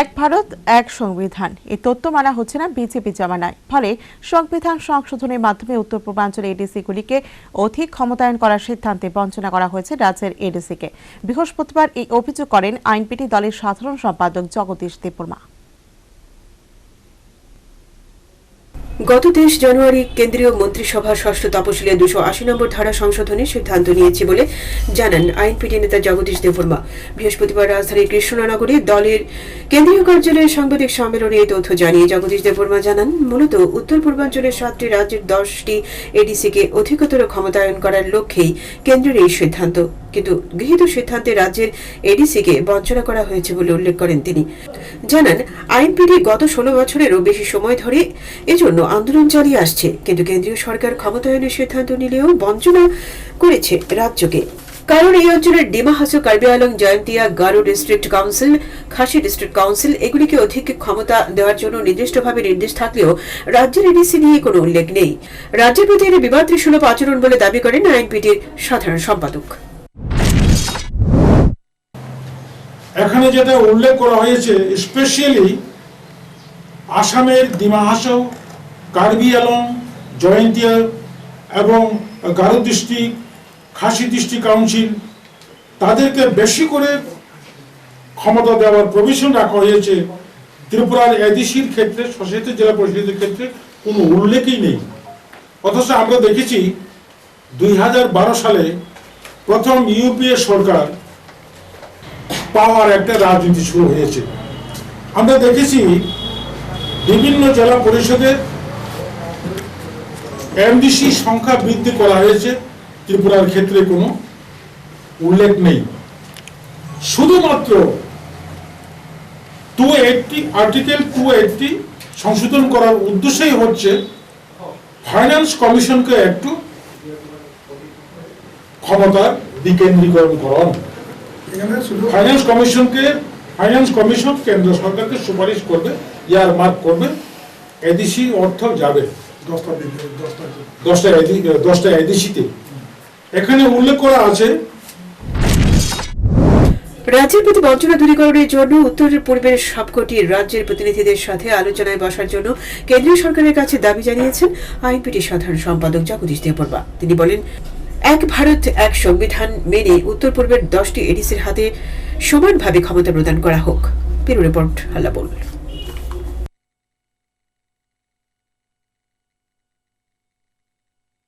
এক ভারত, এক সংবিধান। এই তত্ত্ব মানা হচ্ছে না বিজেপি জামানায়। ফলে সংবিধান সংশোধনের মাধ্যমে উত্তর পূর্বাঞ্চলের এডিসিগুলিকে অধিক ক্ষমতায়ন করার সিদ্ধান্তে বঞ্চনা করা হয়েছে রাজ্যের এডিসিকে। বৃহস্পতিবার এই অভিযোগ করেন আইনপিটি দলের সাধারণ সম্পাদক জগদীশ দেববর্মা। গত তেইশ জানুয়ারি কেন্দ্রীয় মন্ত্রিসভা ষষ্ঠ তপশিলে দুশো আশি নম্বর ধারা সংশোধনের সিদ্ধান্ত নিয়েছে বলে জানান আইনপিটি নেতা জগদীশ দেববর্মা। বৃহস্পতিবার রাজধানীর কৃষ্ণনগরে দলের কেন্দ্রীয় কার্যালয়ে সাংবাদিক সম্মেলনে এই তথ্য জানিয়ে জগদীশ দেববর্মা জানান, মূলত উত্তর পূর্বাঞ্চলের সাতটি রাজ্যের দশটি এডিসিকে অধিকতর ক্ষমতায়ন করার লক্ষ্যেই কেন্দ্রের এই সিদ্ধান্ত। কিন্তু গৃহীত সিদ্ধান্তে রাজ্যের এডিসিকে বঞ্চনা করা হয়েছে বলে উল্লেখ করেন তিনি। জানান, আইনপিটি গত ষোলো বছরেরও বেশি সময় ধরে এজন্য আন্দোলন চালিয়ে আসছে, কিন্তু কেন্দ্রীয় সরকার ক্ষমতায়নের সিদ্ধান্ত নিলেও বঞ্চনা করেছে রাজ্যকে। কারণ এই অঞ্চলের Dima Hasao Karbi Along, Jaintia, Garo district council, Khasi district council, এগুলিকে অধিক ক্ষমতা দেওয়ার জন্য নির্দিষ্টভাবে নির্দেশ থাকলেও রাজ্যের এডিসি নিয়ে কোনো উল্লেখ নেই। রাজ্যের প্রতি এর বিবাদ সুলভ আচরণ বলে দাবি করেন আইনপিটির সাধারণ সম্পাদক। এখানে যেটা উল্লেখ করা হয়েছে স্পেশালি আসামের ডিমা হাসাও কার্বি আলং জয়ন্তিয়া এবং Garo district Khasi district council, তাদেরকে বেশি করে ক্ষমতা দেওয়ার প্রভিশন রাখা হয়েছে। ত্রিপুরার এডিসির ক্ষেত্রে, সশস্ত্র জেলা পরিষদের ক্ষেত্রে কোনো উল্লেখই নেই। অথচ আমরা দেখেছি, দুই হাজার বারো সালে প্রথম ইউপিএ সরকার পাওয়ার একটা রাজনীতি শুরু হয়েছে। আমরা দেখেছি, বিভিন্ন জেলা পরিষদের এমডিসি সংখ্যা বৃদ্ধি করা হয়েছে ত্রিপুরার ক্ষেত্রে কোনো উল্লেখ নেই। শুধুমাত্র two eighty article two eighty সংশোধন করার উদ্দেশ্যই হচ্ছে ফাইন্যান্স কমিশনকে একটু ক্ষমতার বিকেন্দ্রীকরণ। ফাইন্যান্স কমিশনকে ফাইন্যান্স কমিশন কেন্দ্র সরকারকে সুপারিশ করবে ইয়ার মার্ক করবে এডিসি অর্থ যাবে। দশটা দশটা এখানে উল্লেখ করা আছে রাজ্যের প্রতি বঞ্চনা দূরীকরণের জন্য উত্তর পূর্বের সবকটি রাজ্যের প্রতিনিধিদের সাথে আলোচনায় বসার জন্য কেন্দ্রীয় সরকারের কাছে দাবি জানিয়েছেন আইনপিটি সাধারণ সম্পাদক জগদীশ দেববর্মা। তিনি বলেন এক ভারত এক সংবিধান মেনে উত্তর পূর্বের দশটি এডিসির হাতে সমানভাবে ক্ষমতা প্রদান করা হোক। রিপোর্ট